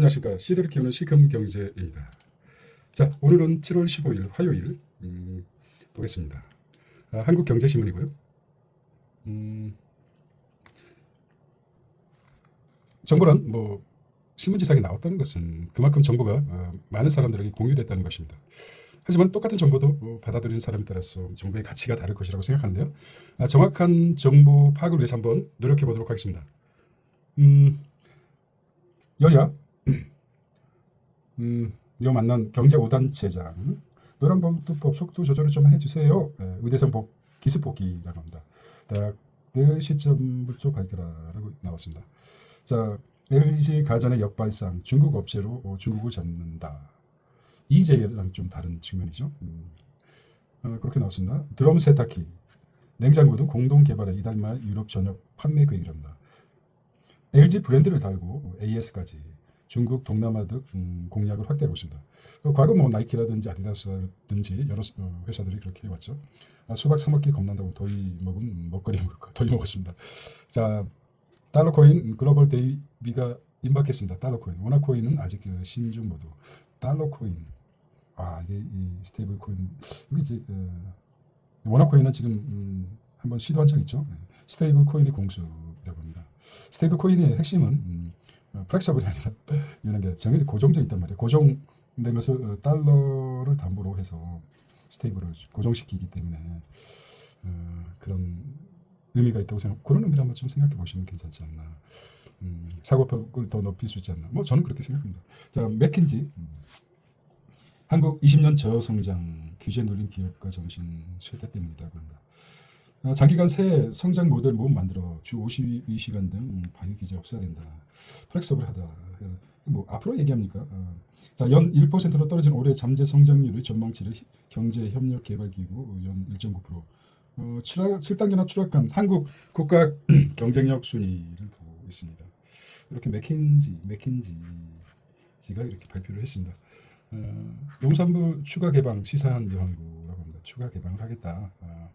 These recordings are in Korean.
안녕하십니까. 시대를 키우는 시금 경제입니다. 자, 오늘은 7월 15일 화요일 음, 보겠습니다. 아, 한국경제신문이고요. 음, 정보란 뭐 신문지상에 나왔다는 것은 그만큼 정보가 어, 많은 사람들에게 공유됐다는 것입니다. 하지만 똑같은 정보도 어, 받아들이는 사람에 따라서 정보의 가치가 다를 것이라고 생각하는데요. 아, 정확한 정보 파악을 위해서 한번 노력해 보도록 하겠습니다. 음, 여야 음, 요 만난 경제 5단체장 노란봉투법 속도 조절을 좀 해주세요. 예, 의대생 복 기습 복귀라고 합니다. 대학들 시점을 좀 밝혀라라고 나왔습니다. 자, LG 가전의 역발상 중국 업체로 어, 중국을 잡는다. 이제랑 좀 다른 측면이죠. 음, 어, 그렇게 나왔습니다. 드럼 세탁기, 냉장고 등 공동 개발에 이달 말 유럽 전역 판매 계획이랍니다. LG 브랜드를 달고 AS까지 중국, 동남아 등 음, 공략을 확대하고 있습니다. 어, 과거 뭐 나이키라든지 아디다스라든지 여러 어, 회사들이 그렇게 해왔죠. 아, 수박 사 먹기 겁난다고 더위 먹은 먹거리 먹을 거 더위 먹었습니다. 자 달러 코인 글로벌 데이비가 임박했습니다. 달러 코인 원화 코인은 아직 그 신중 모드. 달러 코인 아 이게 이 스테이블 코인 우리 이제 어, 원화 코인은 지금 음, 한번 시도한 적 있죠. 네. 스테이블 코인의 공수라고 합니다. 스테이블 코인의 핵심은 음, 어, 플렉서블이 아니라 이런 게 정해져 고정돼 있단 말이에요. 것을 어, 달러를 담보로 해서 스테이블을 고정시키기 때문에 어, 그런 의미가 있다고 생각. 그런 의미를 한번 좀 생각해 보시면 괜찮지 않나. 음, 사고폭을 더 높일 수 있지 않나. 뭐 저는 그렇게 생각합니다. 자, 맥킨지 음, 한국 20년 저성장 규제 눌린 기업가 정신 쇠퇴 때문이다고 합니다. 어, 장기간 새 성장 모델 못 만들어 주 52시간 등 바이오 기제 없어야 된다. 플렉서블하다. 뭐 앞으로 얘기합니까? 어. 자, 연 1%로 떨어진 올해 잠재 성장률의 전망치를 경제 협력 개발 기구 연 1.9%. 어, 7, 7단계나 추락한 한국 국가 경쟁력 순위를 보고 있습니다. 이렇게 맥킨지, 맥킨지가 이렇게 발표를 했습니다. 어, 농산부 추가 개방 시사한 여항구라고 합니다. 추가 개방을 하겠다. 어,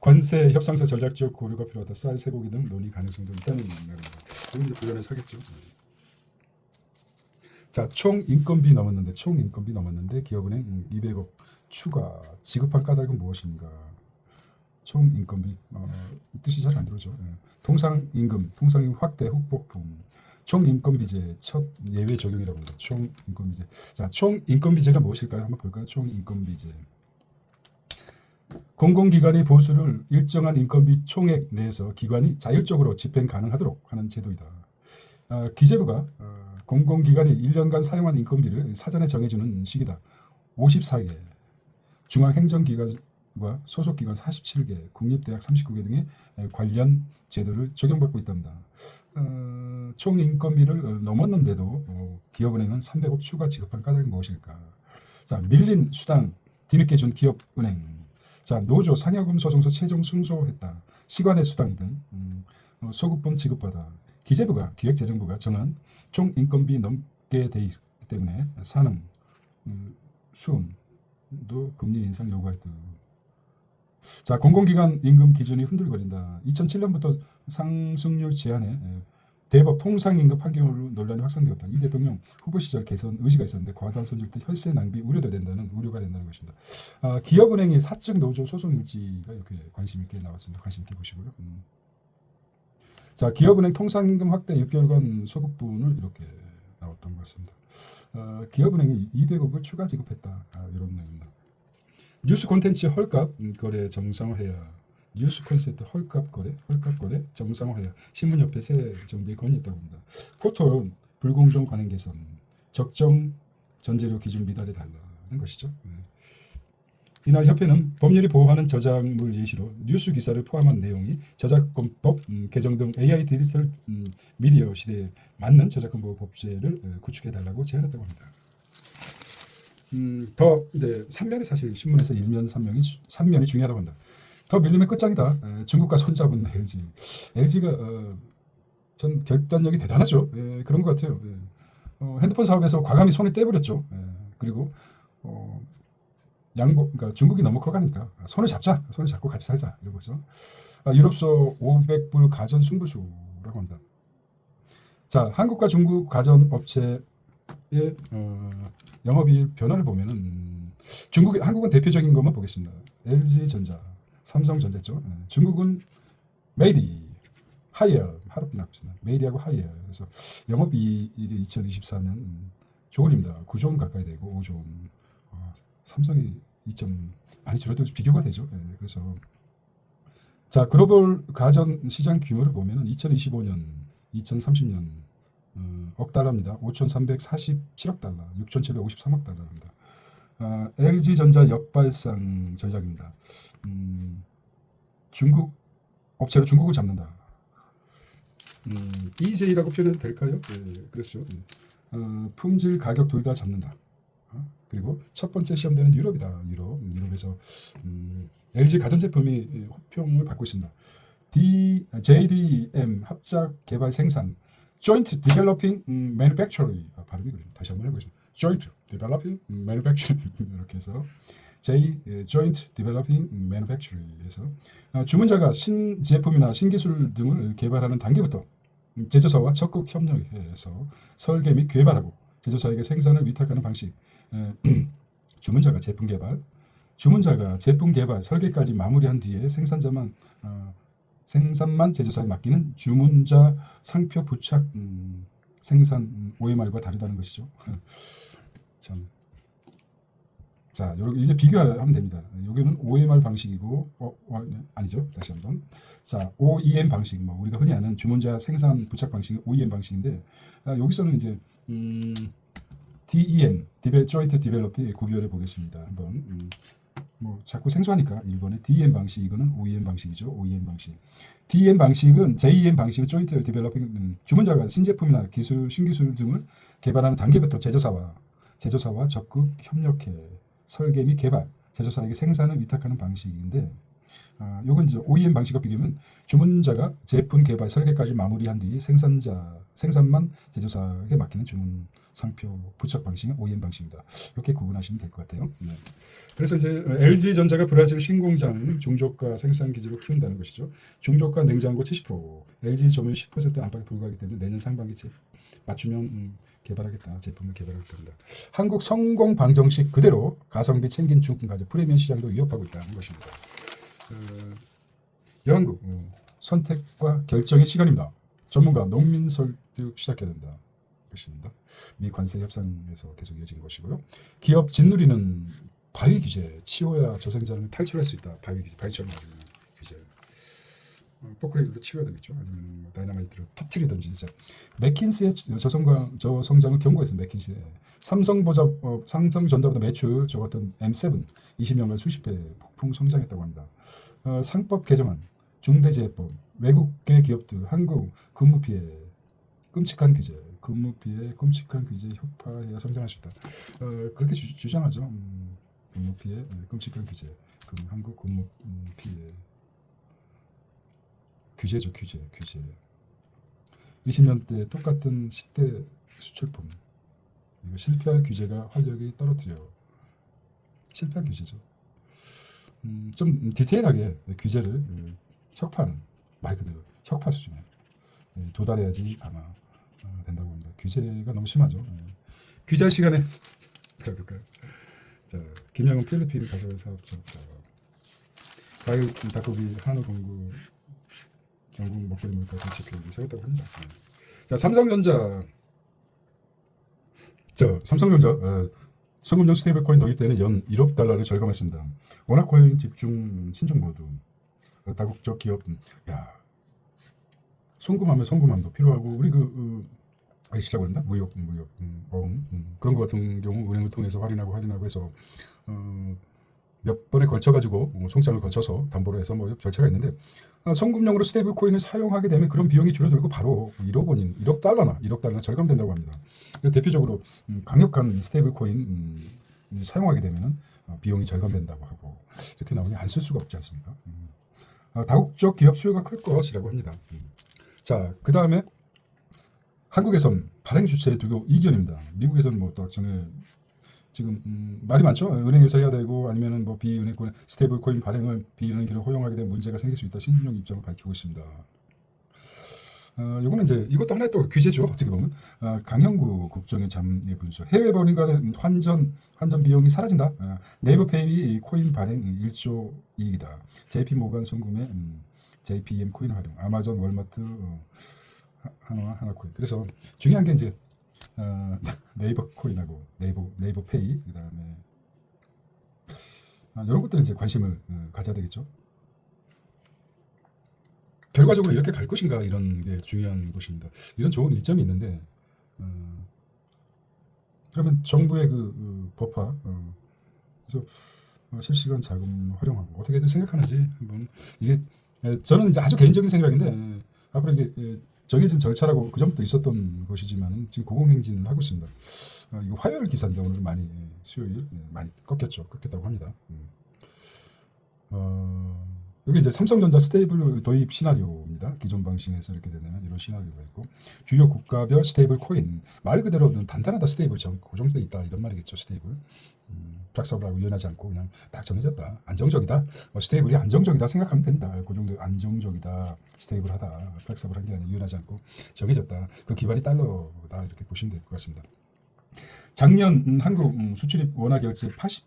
관세 협상서 전략적 고려가 필요하다. 쌀, 쇠고기 등 논의 가능성도 있다는 말입니다. 이건 이제 부연해서 하겠죠. 자, 총 인건비 넘었는데 총 인건비 넘었는데 기업은행 200억 추가 지급한 까닭은 무엇인가? 총 인건비 어, 뜻이 잘 안 들어오죠. 예. 통상 임금, 통상 임금 확대 후폭풍, 총 인건비제 첫 예외 적용이라고 합니다. 총 인건비제. 자, 총 인건비제가 무엇일까요? 한번 볼까요? 총 인건비제. 공공기관의 보수를 일정한 인건비 총액 내에서 기관이 자율적으로 집행 가능하도록 하는 제도이다. 아, 기재부가 어, 공공기관이 1년간 사용한 인건비를 사전에 정해주는 시기다. 54개, 중앙행정기관과 소속기관 47개, 국립대학 39개 등의 관련 제도를 적용받고 있답니다. 어, 총 인건비를 넘었는데도 어, 기업은행은 300억 추가 지급한 까닭이 무엇일까? 자, 밀린 수당 뒤늦게 준 기업은행. 자, 노조 상여금 소송서 최종 승소했다. 시간의 수당 등 음, 어, 소급분 지급받아 기재부가 기획재정부가 정한 총 인건비 넘게 돼 있기 때문에 산업, 음, 수음도 금리 인상 요구할 듯. 자, 공공기관 임금 기준이 흔들거린다. 2007년부터 상승률 제한에 에, 대법 통상임금 판결로 논란이 확산되었다. 이 대통령 후보 시절 개선 의지가 있었는데 과다한 손질 때 혈세 낭비 우려도 된다는 우려가 된다는 것입니다. 아, 기업은행의 사측 노조 소송 일지가 이렇게 관심 있게 나왔습니다. 관심 있게 보시고요. 음. 자, 기업은행 통상임금 확대 6개월간 소급분을 이렇게 나왔던 것 같습니다. 어, 기업은행이 200억을 추가 지급했다. 아, 이런 내용입니다. 뉴스 콘텐츠 헐값 음, 거래 정상화해야 뉴스 콘센트 헐값 거래, 헐값 거래 정상화해야 신문협회 새 정비에 건의했다고 합니다. 포털은 불공정 관행 개선, 적정 전재료 기준 미달해 달라는 것이죠. 네. 이날 협회는 법률이 보호하는 저작물 예시로 뉴스 기사를 포함한 내용이 저작권법 음, 개정 등 AI 디지털 음, 미디어 시대에 맞는 저작권 보호 법제를 어, 구축해 달라고 제안했다고 합니다. 음, 더 이제 삼면이 사실 신문에서 일면 삼면이 삼면이 중요하다고 한다. 더 밀리면 끝장이다. 에, 중국과 손잡은 LG. LG가 어, 전 결단력이 대단하죠. 예, 그런 것 같아요. 예. 어, 핸드폰 사업에서 과감히 손에 떼버렸죠. 예, 그리고 어, 양보, 그러니까 중국이 너무 커가니까 손을 잡자, 손을 잡고 같이 살자 이런 거죠. 아, 유럽서 500불 가전 승부수라고 한다. 자, 한국과 중국 가전 업체의 어, 영업이익 변화를 보면은 음, 중국, 한국은 대표적인 것만 보겠습니다. LG전자, 삼성전자죠. 예, 중국은 메이디, 하이엘, 하루비나고 있습니다. 메이디하고 하이엘. 그래서 영업이익이 2024년 음, 조원입니다. 9조 원 가까이 되고 5조 원. 아, 삼성이 2점 많이 줄어도 비교가 되죠. 예, 그래서 자 글로벌 가전 시장 규모를 보면은 2025년, 2030년 어, 억 달러입니다. 5,347억 달러, 6,753억 달러입니다. 아, LG 전자 역발상 전략입니다. 음, 중국 업체로 중국을 잡는다. 음, EJ라고 표현해도 될까요? 예, 그렇죠. 예. 어, 품질, 가격 둘 다 잡는다. 어? 그리고 첫 번째 시험되는 유럽이다. 유럽, 음, 유럽에서 음, LG 가전제품이 예, 호평을 받고 있습니다. D, JDM 합작 개발 생산 Joint Developing 음, Manufacturing 아, 발음이 그래요. 다시 한번 해보겠습니다. Joint Developing 음, Manufacturing 이렇게 해서 J 예, Joint Developing Manufacturing에서 아, 주문자가 신제품이나 신기술 등을 개발하는 단계부터 음, 제조사와 적극 협력해서 설계 및 개발하고 제조사에게 생산을 위탁하는 방식. 에, 주문자가 제품 개발, 주문자가 제품 개발, 설계까지 마무리한 뒤에 생산자만 어, 생산만 제조사에 맡기는 주문자 상표 부착 음, 생산 음, OMR과 다르다는 것이죠. 참. 자, 여러 이제 비교하면 됩니다. 여기는 OMR 방식이고, 어, 어, 네, 아니죠. 다시 한번. 자, OEM 방식, 뭐 우리가 흔히 아는 주문자 생산 부착 방식이 OEM 방식인데, 아, 여기서는 이제 음, DEM, 디베 조인트 디벨롭이 구별해 보겠습니다. 한번 음, 뭐 자꾸 생소하니까 1번에 DEM 방식 이거는 OEM 방식이죠. OEM 방식. DEM 방식은 JEM 방식은 조인트 디벨로핑 음, 주문자가 신제품이나 기술 신기술 등을 개발하는 단계부터 제조사와 제조사와 적극 협력해 설계 및 개발 제조사에게 생산을 위탁하는 방식인데 아, 요건 이제 OEM 방식과 비교하면 주문자가 제품 개발 설계까지 마무리한 뒤 생산자 생산만 제조사에게 맡기는 주문 상표 부착 방식은 OEM 방식입니다. 이렇게 구분하시면 될 것 같아요. 네. 그래서 이제 LG 전자가 브라질 신공장 중저가 생산 기지로 키운다는 것이죠. 중저가 냉장고 70%, LG 점유율 10% 안팎에 불과하기 때문에 내년 상반기 제 맞추면 음, 개발하겠다 제품을 개발하겠다 합니다. 한국 성공 방정식 그대로 가성비 챙긴 가전 프리미엄 시장도 위협하고 있다는 것입니다. 어, 여한국 어, 선택과 결정의 시간입니다. 전문가 농민 설득 시작해야 된다. 것입니다. 미 관세 협상에서 계속 이어진 것이고요. 기업 짓누리는 바위 규제, 치워야 저생자를 탈출할 수 있다. 바위 규제, 바위처럼 포크레인으로 치워야 되겠죠. 아니면 뭐 다이나마이트로 터트리든지. 이제 맥킨시의 저성장, 저성장을 경고했습니다. 맥킨시. 삼성 보자, 어, 삼성 전자보다 매출 적었던 M7 20년간 수십 배 폭풍 성장했다고 합니다. 어, 상법 개정안, 중대재해법, 외국계 기업들 한국 근무 피해, 끔찍한 규제, 근무 피해, 끔찍한 규제 혁파해야 성장할 수 있다. 어, 그렇게 주, 장하죠 음, 근무 피해, 네, 끔찍한 규제, 그 한국 근무 음, 피해 규제죠, 규제, 규제. 20년 대 똑같은 10대 수출품. 이거 실패할 규제가 활력이 떨어뜨려. 실패한 규제죠. 음, 좀 디테일하게 규제를 음, 혁파는 말 그대로 혁파 수준에 예, 도달해야지 아마 어, 된다고 봅니다. 규제가 너무 심하죠. 예. 규제 시간에 가볼까요? 자, 김영훈 필리핀 가설 사업자입니다. 과일 닭고기 한우 공구 경국 먹거리 물가 정책 계획을 세웠다고 합니다. 예. 자, 삼성전자 저 삼성전자 어, 송금용 스테이블 코인 도입 때는 연 1억 달러를 절감했습니다. 워낙 코인 집중 신종 모두 어, 다국적 기업 야 송금하면 송금함도 필요하고 우리 그 어, IC라고 한다 무역 무역 음, 어음, 음, 그런 거 같은 경우 은행을 통해서 할인하고 할인하고 해서 어, 몇 번에 걸쳐 가지고 어, 송장을 거쳐서 담보로 해서 뭐 절차가 있는데 어, 송금용으로 스테이블 코인을 사용하게 되면 그런 비용이 줄어들고 바로 1억 원인 1억 달러나 1억 달러 절감된다고 합니다. 대표적으로 음, 강력한 스테이블 코인 음, 사용하게 되면은 어, 비용이 절감된다고 하고 이렇게 나오니 안 쓸 수가 없지 않습니까? 음. 어, 다국적 기업 수요가 클 것이라고 합니다. 음. 자, 그 다음에 한국에선 발행 주체에 두고 이견입니다. 미국에서는 뭐또 전에 지금 음, 말이 많죠. 은행에서 해야 되고 아니면은 뭐 비은행권 스테이블 코인 발행을 비은행기를 허용하게 되면 문제가 생길 수 있다. 신준영 입장을 밝히고 있습니다. 어, 요거는 이제 이것도 하나의 또 규제죠 어떻게 보면 어, 강형구 국정의 잠예 분수 해외 버링 간의 환전 환전 비용이 사라진다 어, 네이버페이 코인 발행 1조 이익이다 JP 모간 송금에 음, JPM 코인 활용 아마존 월마트 어, 하- 하나와 하나 코인 그래서 중요한 게 이제 어, 네이버 코인하고 네이버 네이버 페이 그다음에 아, 이런 것들은 이제 관심을 어, 가져야 되겠죠. 결과적으로 이렇게 갈 것인가 이런 게 중요한 것입니다. 이런 좋은 이점이 있는데 어, 그러면 정부의 그, 그 법화 어, 그래서 어, 실시간 자금 활용하고 어떻게들 생각하는지 한번 이게 에, 저는 이제 아주 개인적인 생각인데 에, 앞으로 이게 에, 정해진 절차라고 그 전부터 있었던 것이지만 지금 고공행진을 하고 있습니다. 어, 이거 화요일 기사인데 오늘 많이 예, 수요일 예, 많이 꺾였죠. 꺾였다고 합니다. 음. 어, 여기 이제 삼성전자 스테이블 도입 시나리오입니다. 기존 방식에서 이렇게 되면 이런 시나리오가 있고 주요 국가별 스테이블 코인 말 그대로 단단하다 스테이블 정 고정돼 있다 이런 말이겠죠. 스테이블 음, 플렉서블하고 유연하지 않고 그냥 딱 정해졌다. 안정적이다. 뭐 스테이블이 안정적이다 생각하면 됩니다. 그 정도 안정적이다. 스테이블하다. 플렉서블한 게 아니라 유연하지 않고 정해졌다. 그 기반이 달러다 이렇게 보시면 될 것 같습니다. 작년 음, 한국 음, 수출입 원화 결제 80조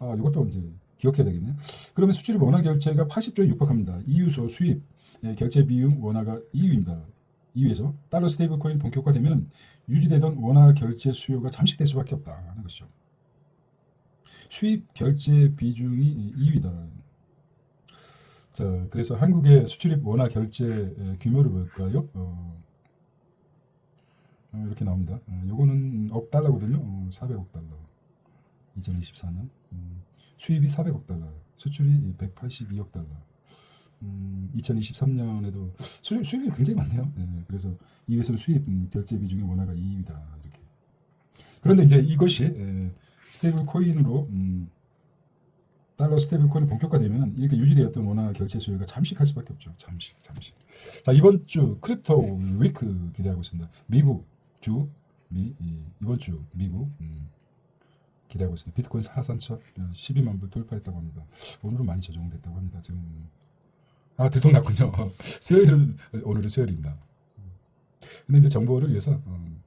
아 이것도 이제 기억해야 되겠네요. 그러면 수출입 원화 결제가 80조에 육박합니다. EU소 수입 예, 결제 비용 원화가 EU입니다. EU에서 달러 스테이블 코인 본격화되면 유지되던 원화 결제 수요가 잠식될 수밖에 없다는 것이죠. 수입 결제 비중이 EU이다. 자, 그래서 한국의 수출입 원화 결제 에, 규모를 볼까요? 어, 어, 이렇게 나옵니다. 어, 요거는 억 달러거든요. 어, 400억 달러. 2024년. 음, 수입이 400억 달러, 수출이 182억 달러. 음, 2023년에도 수입, 수입이 굉장히 많네요. 예, 그래서 이에서 수입 음, 결제 비중의 원화가 2위다 이렇게. 그런데 이제 이것이 예, 스테이블 코인으로 음, 달러 스테이블 코인이 본격화되면 이렇게 유지되었던 원화 결제 수요가 잠식할 수밖에 없죠. 잠식, 잠식. 자 이번 주 크립토 위크 기대하고 있습니다. 미국 주 미, 이, 이번 주 미국 음, 기대하고 있습니다. 비트코인 하산처 12만 불 돌파했다고 합니다. 오늘은 많이 조정됐다고 합니다. 지금 아 들통났군요. 수요일은 오늘은 수요일입니다. 근데 이제 정보를 위해서 어,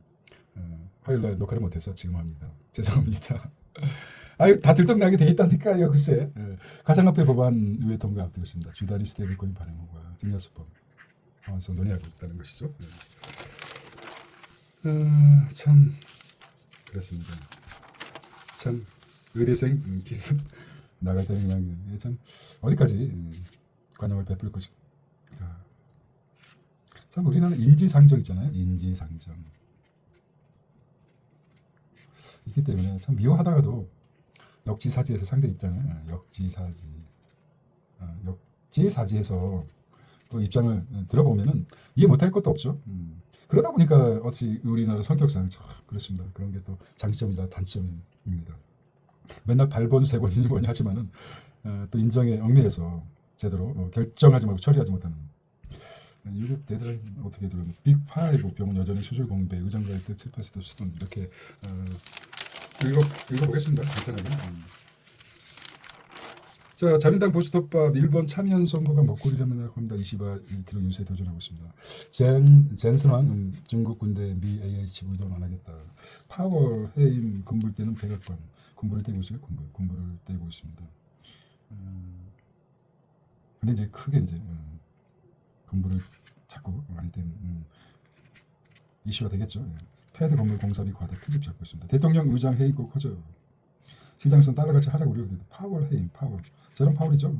어, 화요일 날 녹화를 못해서 지금 합니다. 죄송합니다. 아유 다 들통나게 돼 있다니까요. 글쎄 예. 가상화폐 법안 의회 통과 앞두고 있습니다. 주다리 스테이블코인 발행 후가 증여수법 하면서 논의하고 있다는 것이죠. 예. 어, 참 그렇습니다. 참 의대생 음, 기수 나갈 때는 그냥 예, 참 어디까지 음, 관용을 베풀 것인가. 참 우리나라는 인지상정 있잖아요. 인지상정. 있기 때문에 참 미워하다가도 역지사지에서 상대 입장을 어, 역지사지, 어, 역지사지에서 또 입장을 어, 들어보면은 이해 못할 것도 없죠. 음. 그러다 보니까 어찌 우리나라 성격상 참 그렇습니다. 그런 게 또 장점이다 단점입니다. 맨날 발본 세본이 뭐니 하지만은 어, 또 인정에 얽매여서 제대로 어, 결정하지 말고 처리하지 못하는 어, 이거 대단히 어떻게 들으면 빅5 병은 여전히 수술 공배 의정가 획득 7, 8세도 수준 이렇게 어, 읽어 읽어보겠습니다. 간단하게. 음. 자, 자민당 보수톱밥 1번 참여연 선거가 먹거리라고 합니다. 20화 1kg 유세 도전하고 있습니다. 젠, 젠스랑 음, 중국 군대 미 AH 부동 안 하겠다. 파워 해임 군불 때는 백악관 군부를 떼고 있어요. 군부 군부를 떼고 있습니다. 음, 근데 이제 크게 이제 음, 군부를 자꾸 많이 뗀 음, 이슈가 되겠죠. 예. 패드 건물 공사비 과다 트집 잡고 있습니다. 대통령 의장 회의국 커져요. 시장선 달러같이 하락 우려가 됩니다. 파월 해임 파월 저런 파월이죠.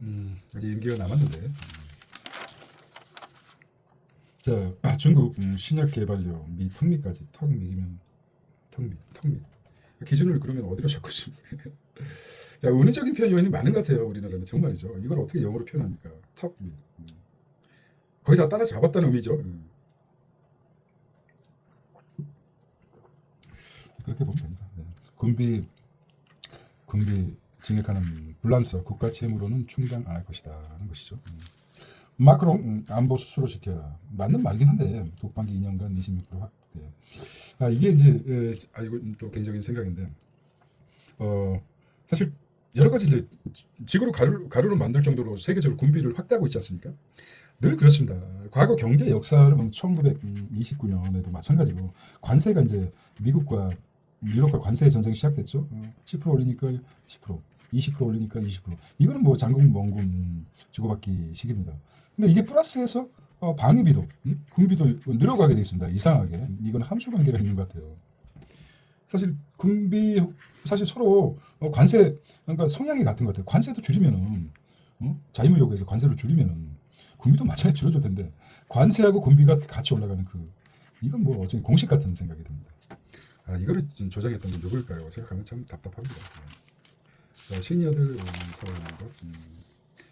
음, 아직 임기가 남았는데. 음. 자 아, 중국 음, 신약 개발료 미 턱미까지 턱미면 턱미 턱미 기준을 그러면 어디로 잡고 싶습니까? 자 은유적인 표현 요인이 많은 것 같아요 우리나라는 정말이죠. 이걸 어떻게 영어로 표현합니까? 턱미 음. 거의 다 따라잡았다는 의미죠. 음. 그렇게 보면 됩니다. 네. 군비 군비 증액하는 불란서 국가 채무로는 충당 안할 것이다는 것이죠. 음. 마크롱 음, 안보 수수료 지켜야 맞는 말이긴 한데 독방기 2년간 26% 확대. 아 이게 이제 에, 아 이거 또 개인적인 생각인데 어 사실 여러 가지 이제 지구로 가루 가루를 만들 정도로 세계적으로 군비를 확대하고 있지 않습니까? 늘 그렇습니다. 과거 경제 역사를 보면 1929년에도 마찬가지고 관세가 이제 미국과 유럽과 관세 전쟁이 시작됐죠. 어, 10% 올리니까 10%, 20% 올리니까 20%. 이거는 뭐 장군 멍군 주고받기 식입니다. 근데 이게 플러스해서 어, 방위비도, 음? 군비도 늘어가게 돼 있습니다. 이상하게 이건 함수 관계가 있는 것 같아요. 사실 군비 사실 서로 어, 관세 그러니까 성향이 같은 것 같아요. 관세도 줄이면은 어? 자유무 요구에서 관세를 줄이면은 군비도 마찬가지 줄어줄 텐데 관세하고 군비가 같이 올라가는 그 이건 뭐 어쩌면 공식 같은 생각이 듭니다. 아 이거를 좀 조작했던 분 누굴까요? 생각하면 참 답답합니다. 자, 시니어들 음, 것 음,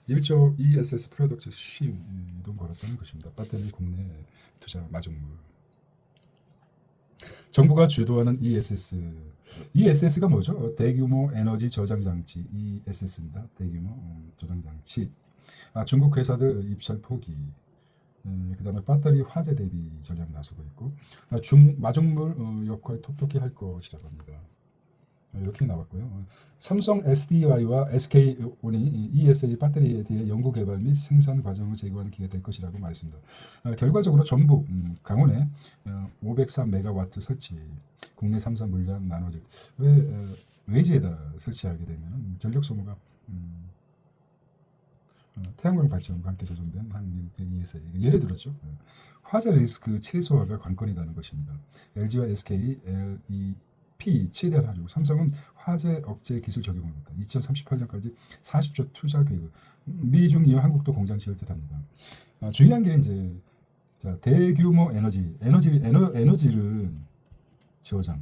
1조 ESS 프로덕트 시돈 걸었다는 것입니다. 배터리 국내 투자 마중물 정부가 주도하는 ESS ESS가 뭐죠? 대규모 에너지 저장 장치 ESS입니다. 대규모 음, 저장 장치. 아, 중국 회사들 입찰 포기. 음, 그다음에 배터리 화재 대비 전략 나서고 있고 아, 중 마중물 어, 역할 톡톡히 할 것이라고 합니다. 어, 이렇게 나왔고요. 어, 삼성 SDI와 SK온이 ESS 배터리에 대해 연구 개발 및 생산 과정을 제고하는 기회가 될 것이라고 말했습니다. 어, 결과적으로 전북 음, 강원에 어, 503메가와트 설치, 국내 3사 물량 나눠질 왜 어, 외지에다 설치하게 되면 전력 소모가 음, 어, 태양광 발전과 함께 조정된 한미국의 ESA 예를 들었죠. 어, 화재 리스크 최소화가 관건이라는 것입니다. LG와 SK, LEP 최대한 하려고 삼성은 화재 억제 기술 적용을 합니다. 2038년까지 40조 투자 계획. 미중 이후 한국도 공장 지을 듯합니다. 아, 중요한 게 이제 자, 대규모 에너지, 에너지 에너, 에너지를 저장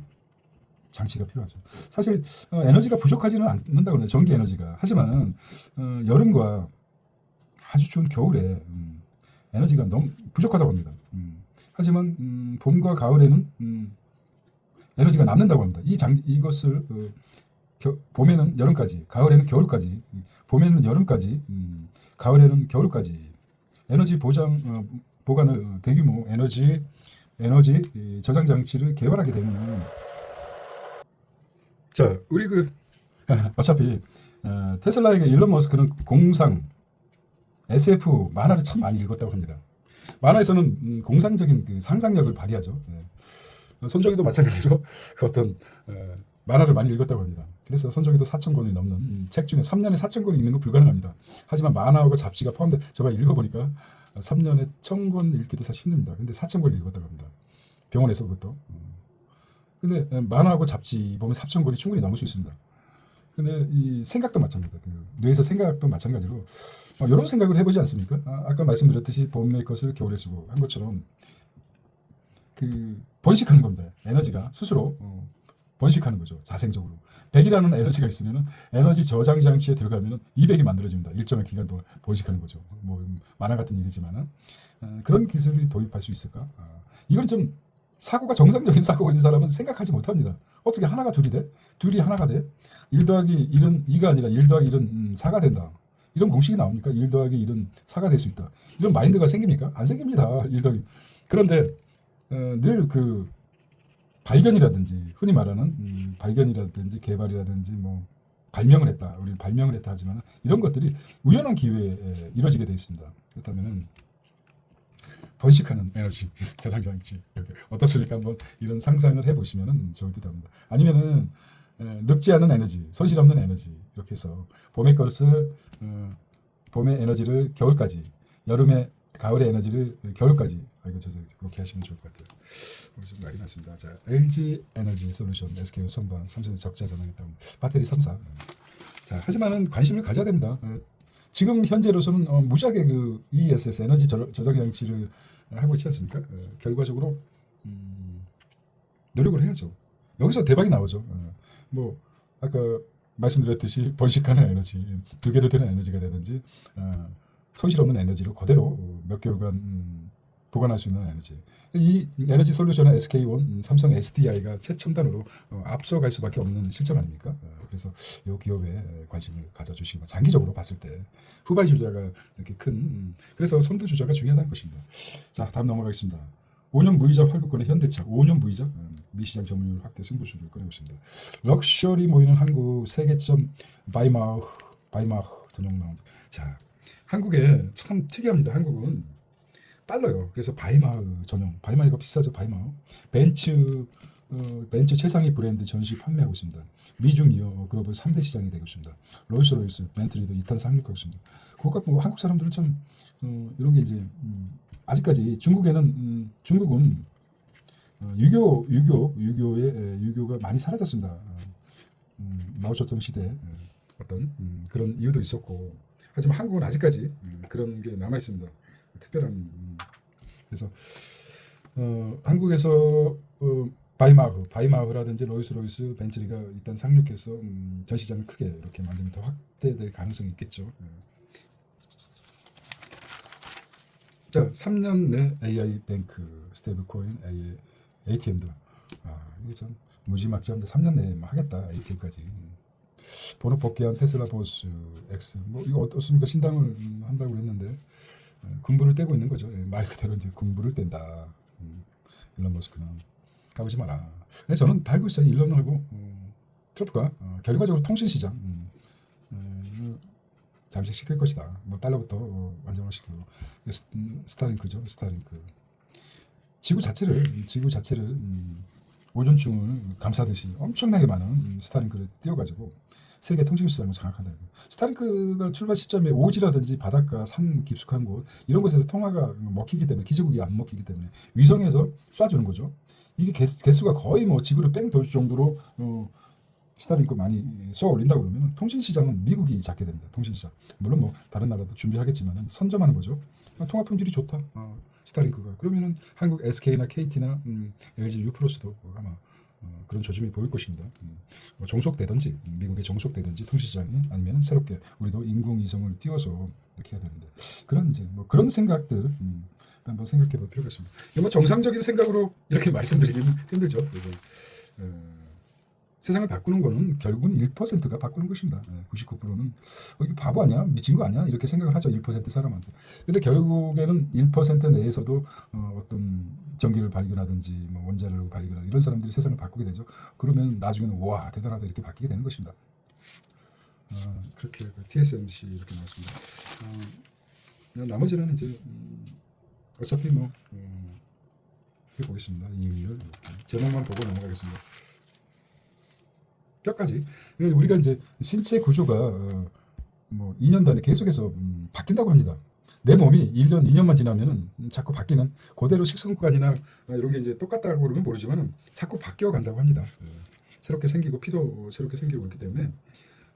장치가 필요하죠. 사실 어, 에너지가 부족하지는 않는다 그러네요. 전기 에너지가. 하지만 어, 여름과 아주 추운 겨울에 음, 에너지가 너무 부족하다고 합니다. 음, 하지만 음, 봄과 가을에는 음, 에너지가 남는다고 합니다. 이 장, 이것을 어, 겨, 봄에는 여름까지, 가을에는 겨울까지, 음, 봄에는 여름까지, 음, 가을에는 겨울까지 에너지 보장 어, 보관을 어, 대규모 에너지 에너지 이 저장 장치를 개발하게 되면 자 우리 그 어차피 어, 테슬라에게 일론 머스크는 공상 SF 만화를 참 많이 읽었다고 합니다. 만화에서는 음, 공상적인 그 상상력을 발휘하죠. 예. 어, 손정희도 마찬가지로 그 어떤 어, 만화를 많이 읽었다고 합니다. 그래서 손정희도 4천 권이 넘는 음, 책 중에 3년에 4천 권이 읽는 거 불가능합니다. 하지만 만화하고 잡지가 포함돼 제가 읽어보니까 3년에 1,000권 읽기도 사실 힘듭니다. 근데 4,000권 읽었다고 합니다. 병원에서 그것도. 음. 근데 에, 만화하고 잡지 보면 4,000권이 충분히 넘을 수 있습니다. 근데 이 생각도 마찬가지다. 그 뇌에서 생각도 마찬가지로 어, 이런 생각을 해보지 않습니까? 아, 아까 말씀드렸듯이 봄의 것을 겨울에 쓰고 한 것처럼 그 번식하는 겁니다. 에너지가 스스로 어, 번식하는 거죠. 자생적으로. 100이라는 에너지가 있으면 에너지 저장 장치에 들어가면 200이 만들어집니다. 일정한 기간 동안 번식하는 거죠. 뭐 음, 만화 같은 일이지만은 어, 그런 기술이 도입할 수 있을까? 아, 이건 좀 사고가 정상적인 있는 사람은 생각하지 못합니다. 어떻게 하나가 둘이 돼? 둘이 하나가 돼? 1 더하기 1은 2가 아니라 1 더하기 1은 음, 4가 된다. 이런 공식이 나옵니까? 1 더하기 1은 4가 될 수 있다. 이런 마인드가 생깁니까? 안 생깁니다. 1 더하기. 그런데 어, 늘그 발견이라든지 흔히 말하는 음, 발견이라든지 개발이라든지 뭐 발명을 했다. 우리는 발명을 했다 하지만 이런 것들이 우연한 기회에 이루어지게 되어 있습니다. 그렇다면은 번식하는 에너지 저장 장치 어떻습니까? 한번 이런 상상을 해보시면 좋을 듯합니다. 아니면은 에, 늙지 않은 에너지, 손실 없는 에너지 이렇게 해서 봄의 것을 어, 봄의 에너지를 겨울까지, 여름의 가을의 에너지를 겨울까지 아, 이거 저 그렇게 하시면 좋을 것 같아요. 오늘 좀 말이 많습니다. 자, LG 에너지 솔루션 SK 선반 3세대 적자 전환했다. 배터리 3사. 자, 하지만은 관심을 가져야 됩니다. 어, 지금 현재로서는 어, 무지하게 그 ESS 에너지 저, 저장 장치를 하고 있지 않습니까? 어, 결과적으로 음, 노력을 해야죠. 여기서 대박이 나오죠. 어, 뭐 아까 말씀드렸듯이 번식하는 에너지, 두 개로 되는 에너지가 되든지 어, 손실 없는 에너지로 그대로 어, 몇 개월간 음, 보관할 수 있는 에너지. 이 에너지 솔루션은 SK온, 음, 삼성 SDI가 최첨단으로 어, 앞서갈 수밖에 없는 실적 아닙니까? 어, 그래서 이 기업에 관심을 가져주시기 바랍니다. 장기적으로 봤을 때 후발 주자가 이렇게 큰 음, 그래서 선두 주자가 중요하다는 것입니다. 자 다음 넘어가겠습니다. 5년 무이자 활부권의 현대차 5년 무이자 음, 미시장 점유율 확대 승부수를 꺼내고 있습니다. 럭셔리 모이는 한국 세계점 바이마흐 바이마흐 전용 라운드. 자 한국에 참 특이합니다. 한국은 빨라요. 그래서 바이마흐 전용. 바이마흐가 비싸죠. 바이마흐. 벤츠 어, 벤츠 최상위 브랜드 전시 판매하고 있습니다. 미중 이어 글로벌 3대 시장이 되고 있습니다. 롤스로이스, 벤틀리도 2탄 상륙하고 있습니다. 그것 뭐 한국 사람들은 참 어, 이런 게 이제 음, 아직까지 중국에는 음, 중국은 어, 유교 유교 유교의 에, 유교가 많이 사라졌습니다. 어, 음, 마오쩌둥 시대 에, 어떤 음, 그런 이유도 있었고 하지만 한국은 아직까지 음, 그런 게 남아 있습니다. 특별한 음, 그래서 어, 한국에서 어, 바이마흐, 바이마흐라든지 로이스로이스, 벤츠리가 일단 상륙해서 음, 전 시장을 크게 이렇게 만들면 더 확대될 가능성이 있겠죠. 예. 자, 3년 내 AI 뱅크, 스테이블 코인, AI, ATM도 아, 이게 참 무지막지한데 3년 내에 뭐 하겠다 ATM까지. 번호 복귀한 테슬라 보스 X 뭐 이거 어떻습니까? 신당을 음, 한다고 했는데 어, 군부를 떼고 있는 거죠. 예, 말 그대로 이제 군부를 뗀다. 음, 일론 머스크는 가보지 마라. 근데 저는 다 알고 있어요. 일론하고 어, 트럼프가 어, 결과적으로 통신 시장 음, 어, 이거 잠식시킬 것이다. 뭐 달러부터 어, 안정화시키고 스, 음, 스타링크죠. 스타링크. 지구 자체를 지구 자체를 음, 오존층을 감싸듯이 엄청나게 많은 음, 스타링크를 띄워가지고 세계 통신 시장을 장악한다. 스타링크가 출발 시점에 오지라든지 바닷가, 산 깊숙한 곳 이런 곳에서 통화가 먹히기 때문에 기지국이 안 먹히기 때문에 위성에서 쏴주는 거죠. 이게 개수, 개수 가 거의 뭐 지구를 뺑 돌 정도로 어, 스타링크 많이 쏘아 올린다 그러면 통신 시장은 미국이 잡게 됩니다. 통신 시장 물론 뭐 다른 나라도 준비하겠지만 선점하는 거죠. 아, 통화 품질이 좋다. 어, 스타링크가 그러면은 한국 SK나 KT나 음, LG 유프로스도 아마 어, 그런 조짐이 보일 것입니다. 음, 뭐 종속되든지 음, 미국에 종속되든지 통신시장이 아니면 새롭게 우리도 인공위성을 띄워서 이렇게 해야 되는데 그런 이제 뭐 그런 생각들 음, 한번 생각해 볼 필요가 있습니다. 이거 뭐 정상적인 생각으로 이렇게 말씀드리기는 힘들죠. 어, 세상을 바꾸는 거는 결국은 1%가 바꾸는 것입니다. 99%는 어, 이게 바보 아니야? 미친 거 아니야? 이렇게 생각을 하죠. 1% 사람한테. 근데 결국에는 1% 내에서도 어, 어떤 전기를 발견하든지 뭐 원자력을 발견하는 이런 사람들이 세상을 바꾸게 되죠. 그러면 나중에는 와 대단하다 이렇게 바뀌게 되는 것입니다. 어, 그렇게 그 TSMC 이렇게 나왔습니다. 어, 나머지는 이제 음, 어차피 뭐 음, 이렇게 보겠습니다. 이유를 제목만 보고 넘어가겠습니다. 뼈까지 우리가 이제 신체 구조가 어, 뭐 2년 단위 계속해서 음, 바뀐다고 합니다. 내 몸이 1년, 2년만 지나면은 음, 자꾸 바뀌는 그대로 식습관이나 어, 이런 게 이제 똑같다고 그러면 모르지만은 자꾸 바뀌어 간다고 합니다. 어, 새롭게 생기고 피도 새롭게 생기고 그렇기 때문에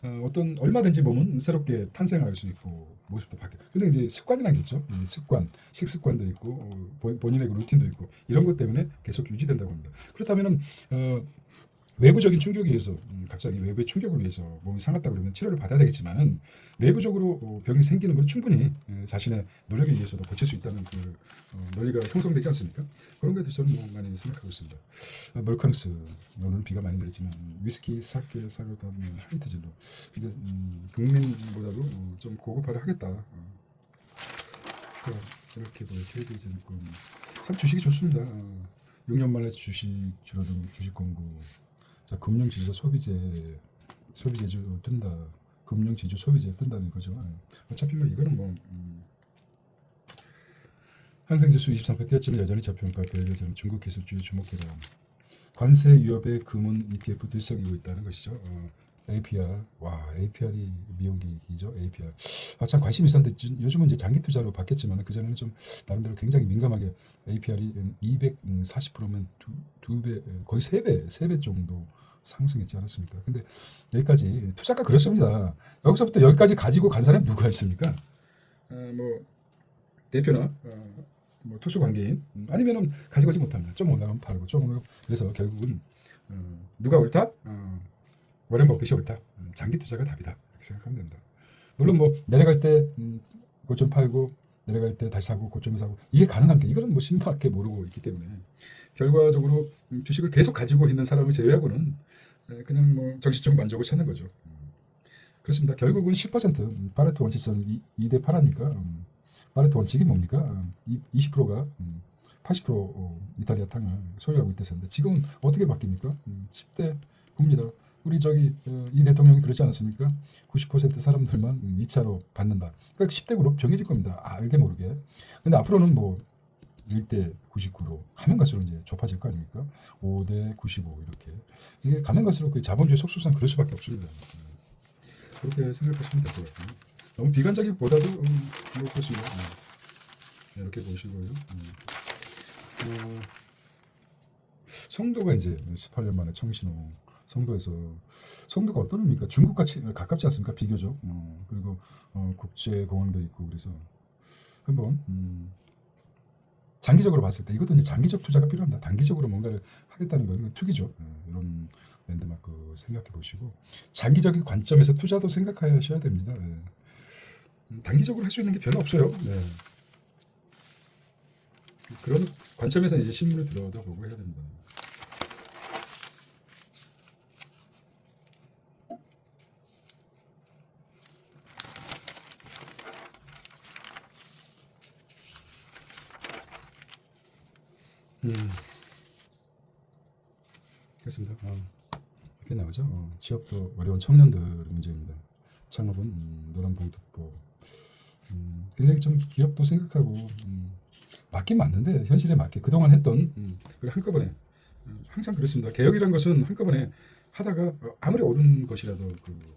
어, 어떤 얼마든지 몸은 새롭게 탄생할 수 있고 모습도 바뀌어. 근데 이제 습관이라는 게 있죠. 이 습관, 식습관도 있고 어, 본- 본인의 그 루틴도 있고 이런 것 때문에 계속 유지된다고 합니다. 그렇다면은 어, 외부적인 충격에 의해서 음, 갑자기 외부의 충격을 위해서 몸이 상했다 그러면 치료를 받아야 되겠지만은 내부적으로 어, 병이 생기는 건 충분히 예, 자신의 노력에 의해서도 고칠 수 있다는 그 어, 논리가 형성되지 않습니까? 그런 거에 대해서 저는 뭐 많이 생각하고 있습니다. 어, 멀캉스 오늘 비가 많이 내렸지만 음, 위스키, 사케, 사료 다, 음, 하이트 진로 이제 음, 국민보다도 어, 좀 고급화를 하겠다. 어. 자 이렇게 뭐 KB증권 참 주식이 좋습니다. 어, 6년 만에 주식 줄어든 주식 공고 자, 금융 지주 소비재 소비재주 뜬다. 금융 지주 소비재 뜬다는 거죠. 예. 어차피 뭐 이거는 뭐 음, 항생 지수 23% 뛰었지만 여전히 저평가 별여전 중국 기술주의 주목해라. 관세 위협에 금은 ETF 들썩이고 있다는 것이죠. 어, APR 와 APR이 미용기이죠 APR 아 참 관심 있었는데 지- 요즘은 이제 장기 투자로 바뀌었지만 그 전에는 좀 나름대로 굉장히 민감하게 APR이 240%면 두배 거의 세배 정도 상승했지 않았습니까? 근데 여기까지 투자가 그렇습니다. 여기서부터 여기까지 가지고 간 사람이 누가 있습니까? 어, 뭐 대표나 어, 뭐 투수 관계인 음, 아니면은 가지고 오지 못합니다. 좀 올라가면 팔고 좀 올라가면 그래서 결국은 어, 누가 옳다? 어, 워렌 버핏이 옳다. 어, 장기 투자가 답이다. 이렇게 생각하면 됩니다. 물론 뭐 내려갈 때 음, 고점 팔고 내려갈 때 다시 사고 고점에 사고 이게 가능한 게 이거는 뭐 신박하게 모르고 있기 때문에 결과적으로 음, 주식을 계속 가지고 있는 사람을 제외하고는 에, 그냥 뭐 정신적 만족을 찾는 거죠. 음. 그렇습니다. 결국은 10% 음, 파레토 원칙선 2, 대 8하니까 음, 파레토 원칙이 뭡니까? 음, 20%가 음, 80% 어, 이탈리아 탕을 소유하고 있다는데 지금은 어떻게 바뀝니까? 음, 10대 9입니다. 우리 저기 어, 이 대통령이 그러지 않았습니까? 90% 사람들만 음, 2차로 받는다. 그러니까 10대 그룹 정해질 겁니다. 아, 알게 모르게. 근데 앞으로는 뭐 1대 99로 가면 갈수록 이제 좁아질 거 아닙니까? 5대 95 이렇게 이게 가면 갈수록 그 자본주의 속수상 그럴 수밖에 없습니다. 음. 그렇게 생각하시면 될 것 같고요. 너무 비관적이보다도 음, 뭐 그렇습니다. 네. 이렇게 보시고요. 음. 어, 성도가 이제 18년 만에 청신호 성도에서 성도가 어떤 의미입니까? 중국 같이 가깝지 않습니까? 비교적 어, 그리고 어, 국제 공항도 있고 그래서 한번 음, 장기적으로 봤을 때 이것도 이제 장기적 투자가 필요합니다. 단기적으로 뭔가를 하겠다는 건 투기죠. 어, 이런 랜드마크 생각해 보시고 장기적인 관점에서 투자도 생각하셔야 됩니다. 예. 음, 단기적으로 할 수 있는 게 별로 없어요. 네. 그런 관점에서 이제 신문을 들여다보고 해야 된다. 음. 그렇습니다. 어, 이렇게 나오죠. 어, 취업도 어려운 청년들 문제입니다. 창업은 음, 노란 봉투법. 음, 굉장히 좀 기업도 생각하고 음, 맞긴 맞는데 현실에 맞게 그동안 했던 음, 그걸 한꺼번에 음, 항상 그렇습니다. 개혁이란 것은 한꺼번에 하다가 어, 아무리 옳은 것이라도 그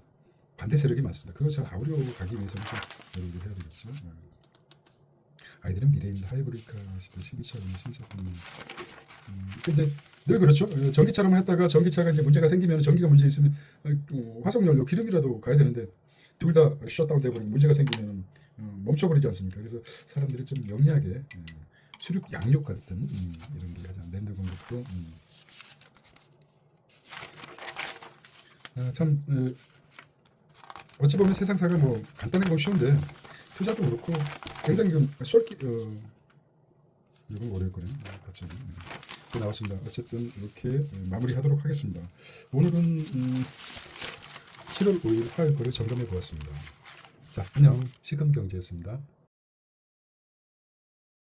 반대 세력이 많습니다. 그걸 잘 아우려 가기 위해서는 좀 노력을 해야 되겠죠. 어. 아이들은 미래입니다. 하이브리카 시대 시기차는 신사품. 음, 이제 늘 그렇죠. 어, 전기차로만 했다가 전기차가 이제 문제가 생기면 전기가 문제 있으면 어, 어, 화석연료 기름이라도 가야 되는데 둘 다 셧다운 돼버리면 문제가 생기면 어, 멈춰버리지 않습니까? 그래서 사람들이 좀 영리하게 어, 수륙 양육 같은 음, 이런 게 하자 랜드 공급도 음. 아, 참 어, 어찌 보면 세상사가 뭐 간단한 건 쉬운데 투자도 그렇고 굉장히 좀 쏠기 어, 이건 어려울 거네 갑자기 네. 또 나왔습니다. 어쨌든 이렇게 마무리하도록 하겠습니다. 오늘은 음, 7월 5일 화요일 거를 점검해 보았습니다. 자 안녕 시금경제였습니다.